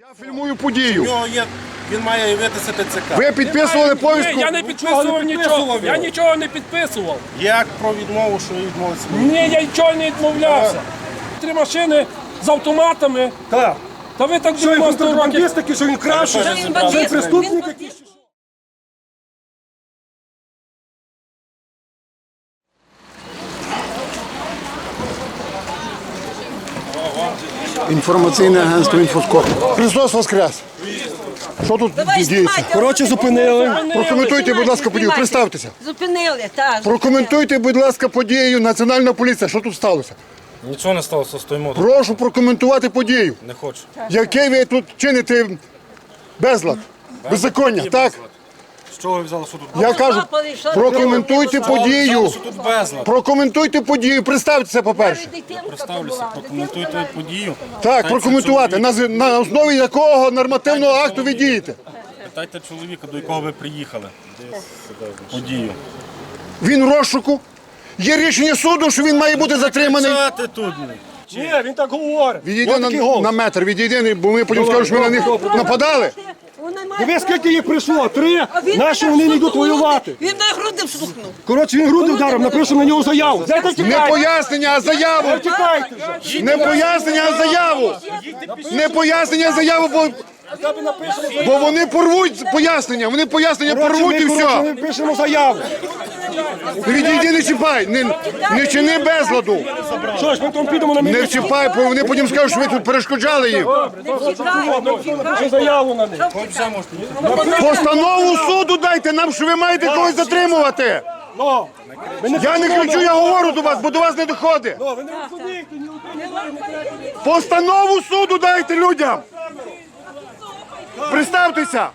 Я фільмую У подію. нього є, він має явитися ТЦК. Ви підписували Ні, повістку? я не підписував нічого. Я нічого не підписував. Як про відмову, що відмовився? Ні, я нічого не відмовлявся. Три машини з автоматами. Так. Та ви так Що він 90 років. контрабандист такий, що він краще? Та він бандит, він преступник якийсь? Інформаційне агентство «Інфоскоп». Христос Воскрес! Що тут Давай діється? Коротше, зупинили. Прокоментуйте, будь ласка, подію. Представтеся. Зупинили, так. Прокоментуйте, будь ласка, подію. Національна поліція. Що тут сталося? Нічого не сталося, стоїмо. тут. Прошу прокоментувати подію. Не хочу. Який ви тут чините безлад? Беззаконня, так? З чого ви взяли, що тут? Я кажу, прокоментуйте подію. Що тут безлад? Прокоментуйте подію. Представтеся, по-перше. Представлюся, прокоментуйте подію. Так, прокоментувати. На, з- на основі якого нормативного акту ви дієте? Питайте чоловіка, до якого ви приїхали. Подію. Він в розшуку. Є рішення суду, що він має бути затриманий. Що тут? Ні, він так говорить. Відійди на, на метр, відійди, бо ми потім скажемо, що ми на них нападали. Диви, скільки їх прийшло? Три. Наші вони не йдуть воювати. Він на груди всухнув. Коротше, він груди вдарив, напишемо на нього заяву. Не пояснення, а заяву. Вже. Не пояснення, а заяву. Не пояснення, а заяву, бо, бо вони порвуть пояснення. Вони пояснення Коротше, порвуть і ми, коротше, все. ми пишемо заяву. Відійди, не чіпай. Не, не чини безладу. Що ж, ми там підемо на Не міліцію. чіпай, бо вони потім скажуть, що ви тут перешкоджали їм. Не заяву на них. Постанову суду дайте нам, що ви маєте когось затримувати. Ну, ми не Я не кричу, я говорю до вас, бо до вас не доходить. ну, ви не виходите, ні. Постанову суду дайте людям. Представтеся.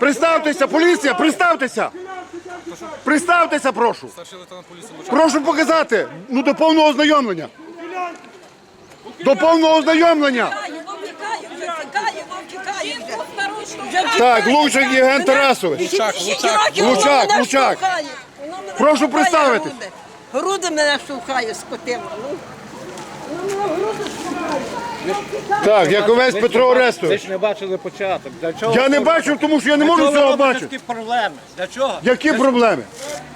Представтеся, поліція, представтеся. Представтеся, прошу. Прошу показати. Ну, до повного ознайомлення. До повного ознайомлення. Так, Лучак Євген Тарасович. Лучак, Лучак, Лучак, Лучак. Прошу представитись. Груди мене штовхає, скотина. Ну. Так, Яковець Петро Ви Орестович. ж не бачили початок. Для чого? Я не бачив, тому що я не можу цього бачити. такі проблеми? Для чого? Які проблеми?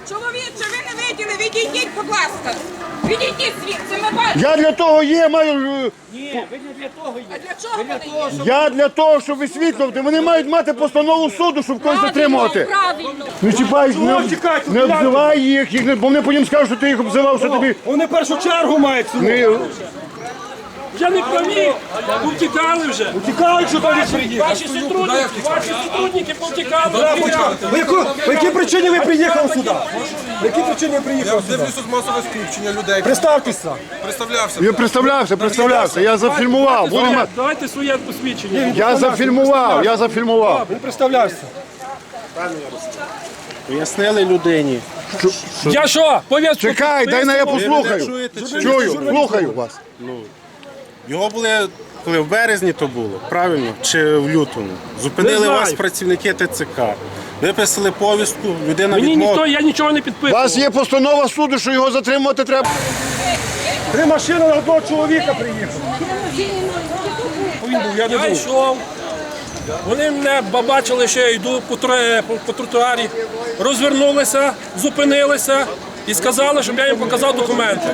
Чоловіче, ви виділи, відійдіть, будь ласка. Відійдіть звідси, ми бачимо. Я для того є, маю. е, Ні, ви не для того є. А для чого вони є? Я для того, щоб висвітлювати. Вони мають мати постанову суду, щоб когось затримувати. Правильно. Не чіпай, не, об- не обзивай їх, їх не- бо вони потім скажуть, що ти їх обзивав, що тобі. Вони в першу чергу мають сюди. Не, Я не праві. Повтікали вже. Тікають, що тоді приїхали. Ваші сотрудники, ваші сотрудники повтікали. По, яку- по якій причині ви приїхали сюди? Причині ви приїхали сюди? Дивлюсь тут масове скупчення людей. Представтеся. Представлявся. я представлявся, представлявся. Я зафільмував. Буду мати- Давайте своє посвідчення. Я зафільмував, я зафільмував. Він представлявся. Пояснили людині. Я що? Повістку Чекай, дай на я послухаю. чуєте? Чую, слухаю вас. Його були, коли в березні то було, правильно? Чи в лютому? Зупинили знаю. вас працівники ТЦК. Виписали повістку, людина Мені ніхто, відмовила. я нічого не У підписував. вас є постанова суду, що його затримувати треба. Три машини на одного чоловіка приїхали. Він був, я не Я був. йшов. Вони мене бачили, що я йду по, по, по тротуарі, розвернулися, зупинилися і сказали, щоб я їм показав документи.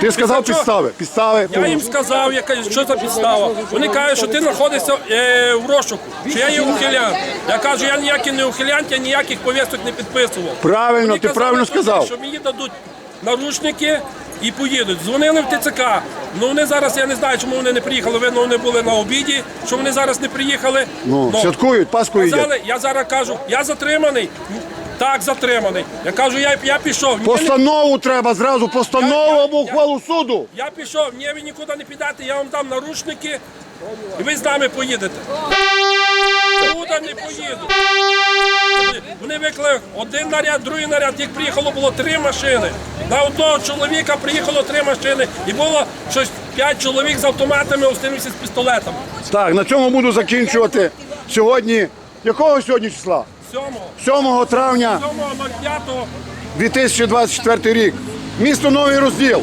Ти сказав підстави. Підстави. Я їм сказав, яка, що за підстава. Вони кажуть, що ти знаходишся е, в розшуку, що я є ухилянт. Я кажу, я ніякий не ухилянт, я ніяких повісток не підписував. Правильно, Вони ти казали правильно сказав. Що мені дадуть наручники і поїдуть. Дзвонили в ТЦК. Ну вони зараз, я не знаю, чому вони не приїхали. Видно, вони були на обіді, що вони зараз не приїхали. Ну, святкують, Пасху їдять. Казали, я зараз кажу, я затриманий. Так, затриманий. Я кажу, я, я пішов. Ні, Постанову треба зразу, постанову Я- або ухвалу суду. я пішов, ні, ви нікуди не підете, я вам дам наручники, і ви з нами поїдете. Нікуди не поїду. Вони викликали один наряд, другий наряд, їх приїхало було три машини. На одного чоловіка приїхало три машини, і було щось п'ять чоловік з автоматами, осталися з пістолетами. Так, на цьому буду закінчувати. Сьогодні, якого сьогодні числа? Сьомого, 7 травня 2024 рік. Місто Новий Розділ.